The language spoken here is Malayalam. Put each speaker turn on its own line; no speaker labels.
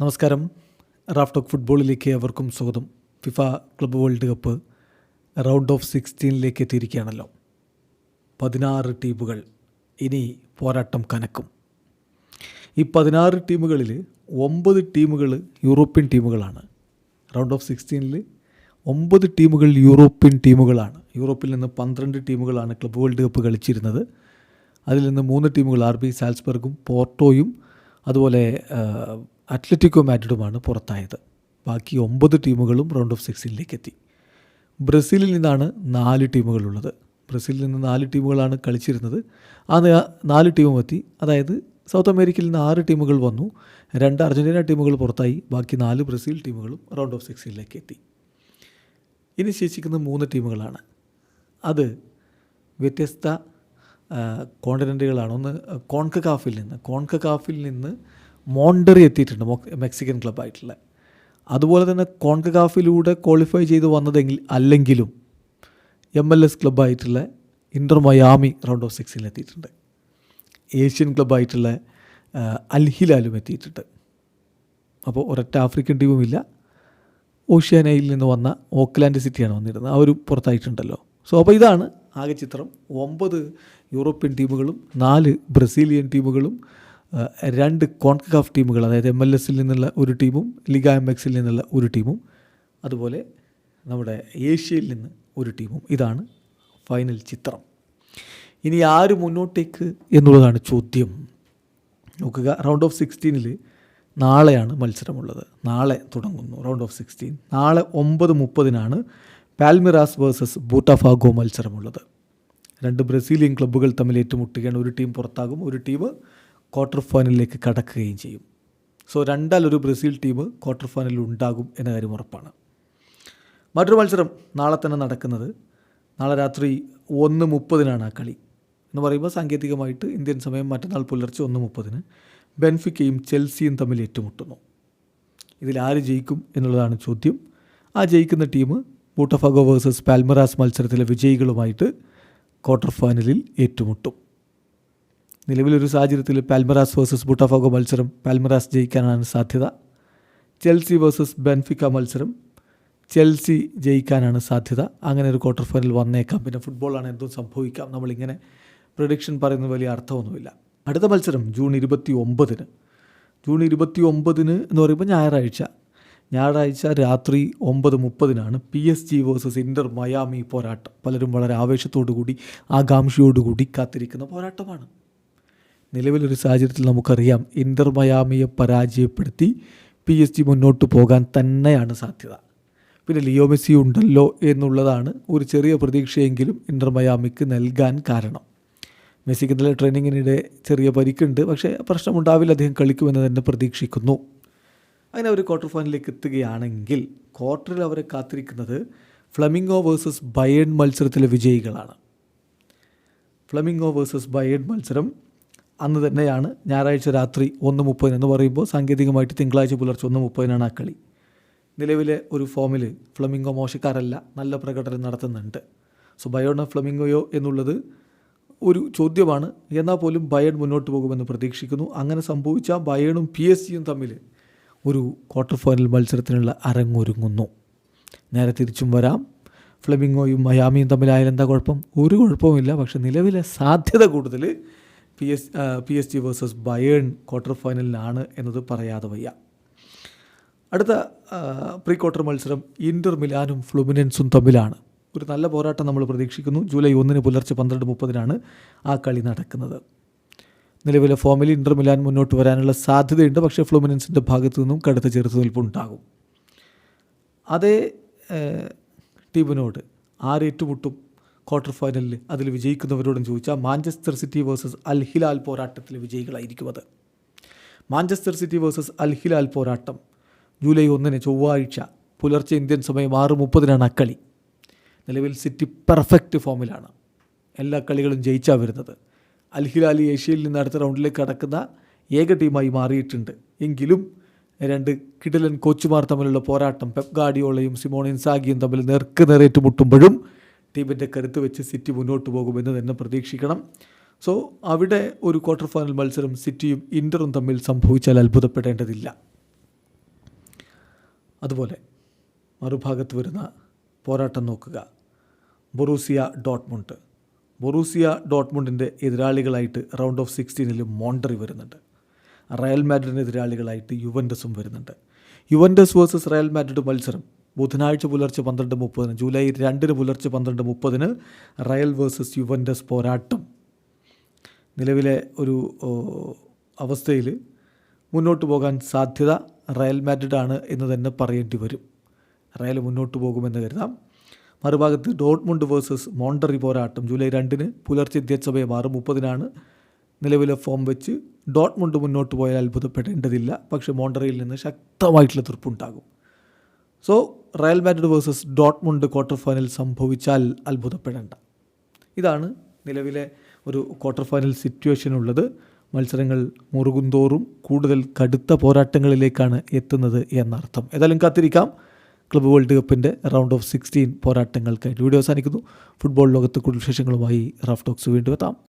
നമസ്കാരം. റാഫ് ടോക്ക് ഫുട്ബോളിലേക്ക് അവർക്കും സ്വാഗതം. FIFA club world cup round of സിക്സ്റ്റീനിലേക്ക് എത്തിയിരിക്കുകയാണല്ലോ. പതിനാറ് ടീമുകൾ ഇനി പോരാട്ടം കനക്കും. ഈ പതിനാറ് ടീമുകളിൽ ഒമ്പത് ടീമുകൾ യൂറോപ്യൻ ടീമുകളാണ്. റൗണ്ട് ഓഫ് സിക്സ്റ്റീനിൽ ഒമ്പത് ടീമുകൾ യൂറോപ്യൻ ടീമുകളാണ്. യൂറോപ്പിൽ നിന്ന് പന്ത്രണ്ട് ടീമുകളാണ് ക്ലബ്ബ് വേൾഡ് കപ്പ് കളിച്ചിരുന്നത്. അതിൽ നിന്ന് മൂന്ന് ടീമുകൾ ആർ ബി സാൽസ്ബർഗും പോർട്ടോയും അതുപോലെ അത്ലറ്റിക്കോ മാഡ്രിഡുമാണ് പുറത്തായത്. ബാക്കി ഒമ്പത് ടീമുകളും റൗണ്ട് ഓഫ് സിക്സ്റ്റീനിലേക്ക് എത്തി. ബ്രസീലിൽ നിന്നാണ് നാല് ടീമുകളുള്ളത്. ബ്രസീലിൽ നിന്ന് നാല് ടീമുകളാണ് കളിച്ചിരുന്നത്. ആ നാല് ടീമും എത്തി. അതായത് സൗത്ത് അമേരിക്കയിൽ നിന്ന് ആറ് ടീമുകൾ വന്നു. രണ്ട് അർജന്റീന ടീമുകൾ പുറത്തായി. ബാക്കി നാല് ബ്രസീൽ ടീമുകളും റൗണ്ട് ഓഫ് സിക്സ്റ്റീനിലേക്ക് എത്തി. ഇനി ശേഷിക്കുന്ന മൂന്ന് ടീമുകളാണ്. അത് വ്യത്യസ്ത കോണ്ടിനന്റുകളാണ് ഒന്ന് കോൺകകാഫിൽ നിന്ന്. കോൺകകാഫിൽ നിന്ന് മോണ്ടറി എത്തിയിട്ടുണ്ട് മെക്സിക്കൻ ക്ലബ്ബായിട്ടുള്ള. അതുപോലെ തന്നെ കോൺകഗാഫിലൂടെ ക്വാളിഫൈ ചെയ്ത് വന്നതെങ്കിൽ അല്ലെങ്കിലും എം എൽ എസ് ക്ലബ്ബായിട്ടുള്ള ഇന്റർ മയാമി റൗണ്ട് ഓഫ് സിക്സിൽ എത്തിയിട്ടുണ്ട്. ഏഷ്യൻ ക്ലബ്ബായിട്ടുള്ള അൽഹിലാലും എത്തിയിട്ടുണ്ട്. അപ്പോൾ ഒരൊറ്റ ആഫ്രിക്കൻ ടീമുമില്ല. ഓഷ്യാനയിൽ നിന്ന് വന്ന ഓക്ലാൻഡ് സിറ്റിയാണ് വന്നിരുന്നത്. അവരും പുറത്തായിട്ടുണ്ടല്ലോ. സോ അപ്പോൾ ഇതാണ് ആകെ ചിത്രം. ഒമ്പത് യൂറോപ്യൻ ടീമുകളും നാല് ബ്രസീലിയൻ ടീമുകളും രണ്ട് കോൺകാഫ് ടീമുകൾ അതായത് എം എൽ എസിൽ നിന്നുള്ള ഒരു ടീമും ലിഗ എം എക്സിൽ നിന്നുള്ള ഒരു ടീമും അതുപോലെ നമ്മുടെ ഏഷ്യയിൽ നിന്ന് ഒരു ടീമും. ഇതാണ് ഫൈനൽ ചിത്രം. ഇനി ആര് മുന്നോട്ടേക്ക് എന്നുള്ളതാണ് ചോദ്യം. നോക്കുക റൗണ്ട് ഓഫ് സിക്സ്റ്റീനിൽ നാളെയാണ് മത്സരമുള്ളത്. നാളെ തുടങ്ങുന്നു റൗണ്ട് ഓഫ് സിക്സ്റ്റീൻ നാളെ ഒമ്പത് മുപ്പതിനാണ് പാൽമിറാസ് വേഴ്സസ് ബൂട്ടാഫാഗോ മത്സരമുള്ളത്. രണ്ട് ബ്രസീലിയൻ ക്ലബ്ബുകൾ തമ്മിൽ ഏറ്റുമുട്ടുകയാണ്. ഒരു ടീം പുറത്താകും ഒരു ടീം ക്വാർട്ടർ ഫൈനലിലേക്ക് കടക്കുകയും ചെയ്യും. സോ രണ്ടാൽ ഒരു ബ്രസീൽ ടീം ക്വാർട്ടർ ഫൈനലിൽ ഉണ്ടാകും എന്ന കാര്യം ഉറപ്പാണ്. മറ്റൊരു മത്സരം നാളെ തന്നെ നടക്കുന്നത്. നാളെ രാത്രി ഒന്ന് മുപ്പതിനാണ് ആ കളി. എന്ന് പറയുമ്പോൾ സാങ്കേതികമായിട്ട് ഇന്ത്യൻ സമയം മറ്റന്നാൾ പുലർച്ചെ ഒന്ന് മുപ്പതിന് ബെൻഫിക്കയും ചെൽസിയും തമ്മിൽ ഏറ്റുമുട്ടുന്നു. ഇതിൽ ആര് ജയിക്കും എന്നുള്ളതാണ് ചോദ്യം. ആ ജയിക്കുന്ന ടീം ബൂട്ടഫാഗോ വേഴ്സസ് പാൽമറാസ് മത്സരത്തിലെ വിജയികളുമായിട്ട് ക്വാർട്ടർ ഫൈനലിൽ ഏറ്റുമുട്ടും. നിലവിലൊരു സാഹചര്യത്തിൽ പാൽമറാസ് വേഴ്സസ് ബുട്ടഫോഗോ മത്സരം പാൽമറാസ് ജയിക്കാനാണ് സാധ്യത. ചെൽസി വേഴ്സസ് ബെൻഫിക്ക മത്സരം ചെൽസി ജയിക്കാനാണ് സാധ്യത. അങ്ങനെ ഒരു ക്വാർട്ടർ ഫൈനൽ വന്നേക്കാം. പിന്നെ ഫുട്ബോളാണ് എന്തും സംഭവിക്കാം. നമ്മളിങ്ങനെ പ്രഡിക്ഷൻ പറയുന്ന വലിയ അർത്ഥമൊന്നുമില്ല. അടുത്ത മത്സരം ജൂൺ ഇരുപത്തി ഒമ്പതിന് ജൂൺ ഇരുപത്തി ഒമ്പതിന് എന്ന് പറയുമ്പോൾ ഞായറാഴ്ച. ഞായറാഴ്ച രാത്രി ഒമ്പത് മുപ്പതിനാണ് P S G versus Inter Miami പോരാട്ടം. പലരും വളരെ ആവേശത്തോടു കൂടി ആകാംക്ഷയോടുകൂടി കാത്തിരിക്കുന്ന പോരാട്ടമാണ്. നിലവിലൊരു സാഹചര്യത്തിൽ നമുക്കറിയാം ഇന്റർ മയാമിയെ പരാജയപ്പെടുത്തി പി എസ് ജി മുന്നോട്ട് പോകാൻ തന്നെയാണ് സാധ്യത. പിന്നെ ലിയോ മെസ്സി ഉണ്ടല്ലോ എന്നുള്ളതാണ് ഒരു ചെറിയ പ്രതീക്ഷയെങ്കിലും ഇന്റർ മയാമിക്ക് നൽകാൻ കാരണം. മെസ്സിക്ക് ഇന്നലെ ട്രെയിനിങ്ങിനിടെ ചെറിയ പരിക്കുണ്ട് പക്ഷേ പ്രശ്നമുണ്ടാവില്ല അദ്ദേഹം കളിക്കുമെന്ന് തന്നെ പ്രതീക്ഷിക്കുന്നു. അങ്ങനെ അവർ ക്വാർട്ടർ ഫൈനലിലേക്ക് എത്തുകയാണെങ്കിൽ ക്വാർട്ടറിൽ അവരെ കാത്തിരിക്കുന്നത് ഫ്ലമിംഗോ വേഴ്സസ് ബയേൺ മത്സരത്തിലെ വിജയികളാണ്. ഫ്ലമിംഗോ വേഴ്സസ് ബയേൺ മത്സരം അന്ന് തന്നെയാണ് ഞായറാഴ്ച രാത്രി ഒന്ന് മുപ്പതിന് എന്ന് പറയുമ്പോൾ സാങ്കേതികമായിട്ട് തിങ്കളാഴ്ച പുലർച്ചെ ഒന്ന് മുപ്പതിനാണ് ആ കളി. നിലവിലെ ഒരു ഫോമിൽ ഫ്ലമിംഗോ മോശക്കാരല്ല നല്ല പ്രകടനം നടത്തുന്നുണ്ട്. സോ ബയോണോ ഫ്ലമിംഗോയോ എന്നുള്ളത് ഒരു ചോദ്യമാണ്. എന്നാൽ പോലും ബയൺ മുന്നോട്ട് പോകുമെന്ന് പ്രതീക്ഷിക്കുന്നു. അങ്ങനെ സംഭവിച്ചാൽ ബയണും പി എസ് സിയും തമ്മിൽ ഒരു ക്വാർട്ടർ ഫൈനൽ മത്സരത്തിനുള്ള അരങ്ങൊരുങ്ങുന്നു. നേരെ തിരിച്ചും വരാം. ഫ്ലമിംഗോയും മയാമിയും തമ്മിലായാലും എന്താ കുഴപ്പം? ഒരു കുഴപ്പവുമില്ല. പക്ഷേ നിലവിലെ സാധ്യത കൂടുതൽ P S P S G versus Bayern quarter ഫൈനലിലാണ് എന്നത് പറയാതെ വയ്യ. അടുത്ത പ്രീ ക്വാർട്ടർ മത്സരം ഇന്റർ മിലാനും ഫ്ലുമിനൻസും തമ്മിലാണ്. ഒരു നല്ല പോരാട്ടം നമ്മൾ പ്രതീക്ഷിക്കുന്നു. ജൂലൈ ഒന്നിന് പുലർച്ചെ പന്ത്രണ്ട് മുപ്പതിനാണ് ആ കളി നടക്കുന്നത്. നിലവിലെ ഫോമിൽ ഇന്റർ മിലാൻ മുന്നോട്ട് വരാനുള്ള സാധ്യതയുണ്ട്. പക്ഷേ ഫ്ലുമിനൻസിന്റെ ഭാഗത്തു നിന്നും കടുത്ത ചെറുത്തുനിൽപ്പുണ്ടാകും അതേ ടീമിനോട് ആരേറ്റുമുട്ടും ക്വാർട്ടർ ഫൈനലിൽ അതിൽ വിജയിക്കുന്നവരോടും ചോദിച്ചാൽ Manchester City versus Al Hilal പോരാട്ടത്തിൽ വിജയികളായിരിക്കും അത് Manchester City versus Al Hilal പോരാട്ടം ജൂലൈ ഒന്നിന് ചൊവ്വാഴ്ച പുലർച്ചെ ഇന്ത്യൻ സമയം ആറ് മുപ്പതിനാണ് അക്കളി നിലവിൽ സിറ്റി പെർഫെക്റ്റ് ഫോമിലാണ് എല്ലാ കളികളും ജയിച്ചാണ് വരുന്നത്. അൽ ഹിലാൽ ഏഷ്യയിൽ നിന്ന് അടുത്ത റൗണ്ടിലേക്ക് കടക്കുന്ന ഏക ടീമായി മാറിയിട്ടുണ്ട്. എങ്കിലും രണ്ട് കിടിലൻ കോച്ചുമാർ തമ്മിലുള്ള പോരാട്ടം പെപ് ഗാഡിയോളയും സിമോൺ ഇൻസാഗിയും തമ്മിൽ നേർക്ക് നേരേറ്റുമുട്ടുമ്പോഴും ടീമിന്റെ കരുത്ത് വെച്ച് സിറ്റി മുന്നോട്ട് പോകുമെന്ന് തന്നെ പ്രതീക്ഷിക്കണം. സോ അവിടെ ഒരു ക്വാർട്ടർ ഫൈനൽ മത്സരം സിറ്റിയും ഇന്ററും തമ്മിൽ സംഭവിച്ചാൽ അത്ഭുതപ്പെടേണ്ടതില്ല. അതുപോലെ മറുഭാഗത്ത് വരുന്ന പോരാട്ടം നോക്കുക. Borussia Dortmund. ബൊറൂസിയ ഡോട്ട്മുണ്ടിന്റെ എതിരാളികളായിട്ട് റൗണ്ട് ഓഫ് സിക്സ്റ്റീനിൽ മോണ്ടറി വരുന്നുണ്ട്. റയൽ മാഡ്രിഡിന് എതിരാളികളായിട്ട് യുവൻഡസും വരുന്നുണ്ട്. യുവൻഡസ് വേഴ്സസ് റയൽ മാഡ്രിഡ് മത്സരം ബുധനാഴ്ച പുലർച്ചെ പന്ത്രണ്ട് മുപ്പതിന് ജൂലൈ രണ്ടിന് പുലർച്ചെ പന്ത്രണ്ട് മുപ്പതിന് റയൽ വേഴ്സസ് യുവൻഡസ് പോരാട്ടം. നിലവിലെ ഒരു അവസ്ഥയിൽ മുന്നോട്ട് പോകാൻ സാധ്യത റയൽ മാഡ്രിഡാണ് എന്ന് തന്നെ പറയേണ്ടി വരും. റയൽ മുന്നോട്ട് പോകുമെന്ന് കരുതാം. മറുഭാഗത്ത് ഡോട്ട്മുണ്ട് വേഴ്സസ് മോണ്ടറി പോരാട്ടം ജൂലൈ രണ്ടിന് പുലർച്ചെ സമയം ആറ് മുപ്പതിനാണ് നിലവിലെ ഫോം വെച്ച് ഡോട്ട്മുണ്ട് മുന്നോട്ട് പോയാൽ അത്ഭുതപ്പെടേണ്ടതില്ല. പക്ഷേ മോണ്ടറിയിൽ നിന്ന് ശക്തമായിട്ടുള്ള തീർപ്പുണ്ടാകും so Real Madrid versus Dortmund quarter final സംഭവിച്ചാൽ അത്ഭുതപ്പെടേണ്ട. ഇതാണ് നിലവിലെ ഒരു ക്വാർട്ടർ ഫൈനൽ സിറ്റുവേഷൻ ഉള്ളത്. മത്സരങ്ങൾ മുറുകുന്തോറും കൂടുതൽ കടുത്ത പോരാട്ടങ്ങളിലേക്കാണ് എത്തുന്നത് എന്നർത്ഥം. ഏതായാലും കാത്തിരിക്കാം. ക്ലബ് വേൾഡ് കപ്പിന്റെ റൗണ്ട് ഓഫ് സിക്സ്റ്റീൻ പോരാട്ടങ്ങൾക്കായിട്ട് വീഡിയോ അവസാനിക്കുന്നു. ഫുട്ബോൾ ലോകത്ത് കൂടുതൽ വിശേഷങ്ങളുമായി റാഫ് ടോക്സ് വീണ്ടും എത്താം.